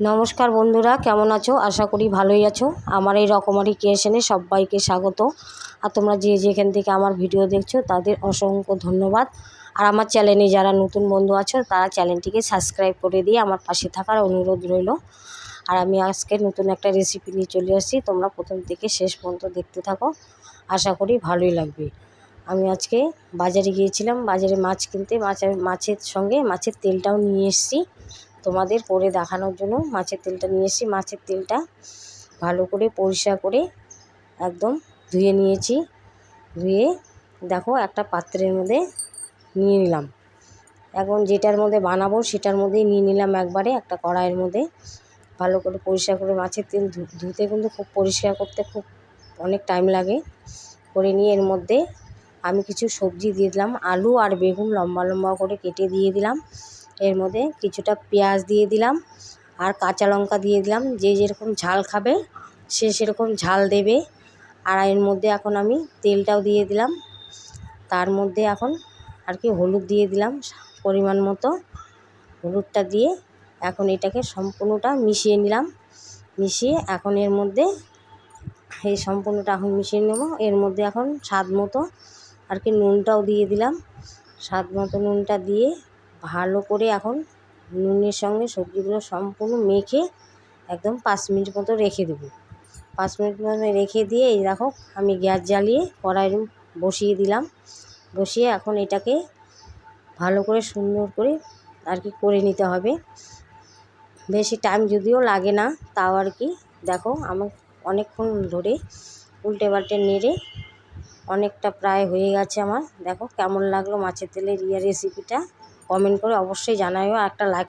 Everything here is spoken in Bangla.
নমস্কার বন্ধুরা, কেমন আছো? আশা করি ভালোই আছো। আমার এই রকমারি ক্রিয়েশনে সবাইকে স্বাগত। আর তোমরা যে যেখান থেকে আমার ভিডিও দেখছ, তাদের অসংখ্য ধন্যবাদ। আর আমার চ্যানেলে যারা নতুন বন্ধু আছো, তারা চ্যানেলটিকে সাবস্ক্রাইব করে দিয়ে আমার পাশে থাকার অনুরোধ রইল। আর আমি আজকে নতুন একটা রেসিপি নিয়ে চলে আসছি। তোমরা প্রথম থেকে শেষ পর্যন্ত দেখতে থাকো। আশা করি ভালোই লাগবে। আমি আজকে বাজারে গিয়েছিলাম। বাজারে মাছ কিনতে, মাছের মাছের সঙ্গে মাছের তেলটাও নিয়ে এসেছি। তোমাদের করে দেখানোর জন্য মাছের তেলটা নিয়ে এসেছি। মাছের তেলটা ভালো করে পরিষ্কার করে একদম ধুয়ে নিয়েছি। ধুয়ে দেখো একটা পাত্রের মধ্যে নিয়ে নিলাম। এখন যেটার মধ্যে বানাবো সেটার মধ্যেই নিয়ে নিলাম একবারে একটা কড়াইয়ের মধ্যে। ভালো করে পরিষ্কার করে মাছের তেল ধুতে কিন্তু খুব পরিষ্কার করতে খুব অনেক টাইম লাগে। করে নিয়ে এর মধ্যে আমি কিছু সবজি দিয়ে দিলাম। আলু আর বেগুন লম্বা লম্বা করে কেটে দিয়ে দিলাম। এর মধ্যে কিছুটা পেঁয়াজ দিয়ে দিলাম আর কাঁচা লঙ্কা দিয়ে দিলাম। যে যেরকম ঝাল খাবে, সে সেরকম ঝাল দেবে। আর এর মধ্যে এখন আমি তেলটাও দিয়ে দিলাম। তার মধ্যে এখন আর কি হলুদ দিয়ে দিলাম পরিমাণ মতো। হলুদটা দিয়ে এখন এটাকে সম্পূর্ণটা মিশিয়ে নিলাম। মিশিয়ে এখন এর মধ্যে এই সম্পূর্ণটা এখন মিশিয়ে নেব। এর মধ্যে এখন স্বাদ মতো আর কি নুনটাও দিয়ে দিলাম। স্বাদ মতো নুনটা দিয়ে ভালো করে এখন নুনের সঙ্গে সবজিগুলো সম্পূর্ণ মেখে একদম পাঁচ মিনিট মতো রেখে দেবো। পাঁচ মিনিট মতো রেখে দিয়ে এই দেখো আমি গ্যাস জ্বালিয়ে কড়াই বসিয়ে দিলাম। বসিয়ে এখন এটাকে ভালো করে সুন্দর করে আর কি করে নিতে হবে। বেশি টাইম যদিও লাগে না, তাও আর কি। দেখো আমার অনেকক্ষণ ধরে উল্টে পাল্টে নেড়ে অনেকটা প্রায় হয়ে গেছে আমার। দেখো কেমন লাগল মাছের তেলের ইয়ে রেসিপিটা কমেন্ট করে অবশ্যই জানাইও একটা লাইক